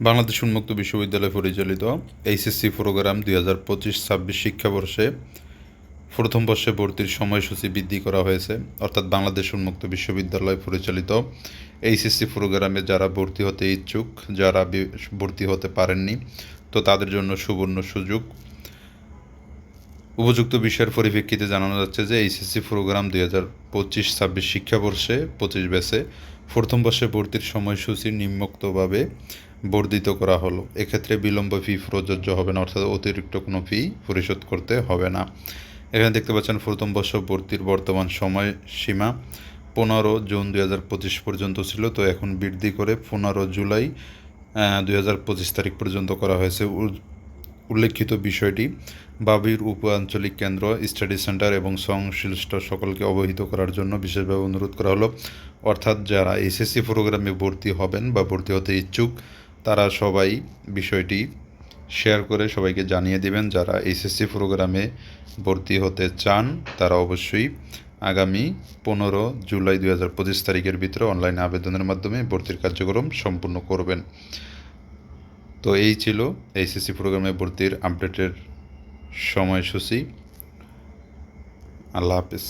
বাংলাদেশ উন্মুক্ত বিশ্ববিদ্যালয় পরিচালিত এইচএসসি প্রোগ্রাম দুই হাজার পঁচিশ ছাব্বিশ শিক্ষাবর্ষে প্রথম বর্ষে ভর্তির সময়সূচি বৃদ্ধি করা হয়েছে। অর্থাৎ বাংলাদেশ উন্মুক্ত বিশ্ববিদ্যালয় পরিচালিত এইচএসসি প্রোগ্রামে যারা ভর্তি হতে ইচ্ছুক, যারা ভর্তি হতে পারেননি, তো তাদের জন্য সুবর্ণ সুযোগ। উপযুক্ত বিষয়ের পরিপ্রেক্ষিতে জানানো যাচ্ছে যে এইচএসসি প্রোগ্রাম দুই হাজার পঁচিশ ছাব্বিশ শিক্ষাবর্ষে পঁচিশ ব্যাচে প্রথম বর্ষে ভর্তির সময়সূচি নিম্নোক্তভাবে বর্ধিত করা হলো। এক্ষেত্রে বিলম্ব ফি প্রযোজ্য হবে না, অর্থাৎ অতিরিক্ত কোনো ফি পরিশোধ করতে হবে না। এখানে দেখতে পাচ্ছেন, প্রথম বর্ষ ভর্তির বর্তমান সময়সীমা পনেরো জুন দুই হাজার পঁচিশ পর্যন্ত ছিল। তো এখন বৃদ্ধি করে পনেরো জুলাই দুই হাজার পঁচিশ তারিখ পর্যন্ত করা হয়েছে। উল্লেখিত বিষয়টি, বাবির উপ আঞ্চলিক কেন্দ্র, স্টাডি সেন্টার এবং সংশ্লিষ্ট সকলকে অবহিত করার জন্য বিশেষভাবে অনুরোধ করা হলো। অর্থাৎ যারা এসএসসি প্রোগ্রামে ভর্তি হবেন বা ভর্তি হতে ইচ্ছুক তারা সবাই বিষয়টি শেয়ার করে সবাইকে জানিয়ে দিবেন, যারা এসএসসি প্রোগ্রামে ভর্তি হতে চান, তারা অবশ্যই আগামী পনেরো জুলাই দুই হাজার পঁচিশ তারিখের ভিতরে অনলাইনে আবেদনের মাধ্যমে ভর্তির কার্যক্রম সম্পূর্ণ করবেন। তো এই ছিল এইচএসসি প্রোগ্রামে ভর্তির আপডেটের সময়সূচি। আল্লাহ হাফিজ।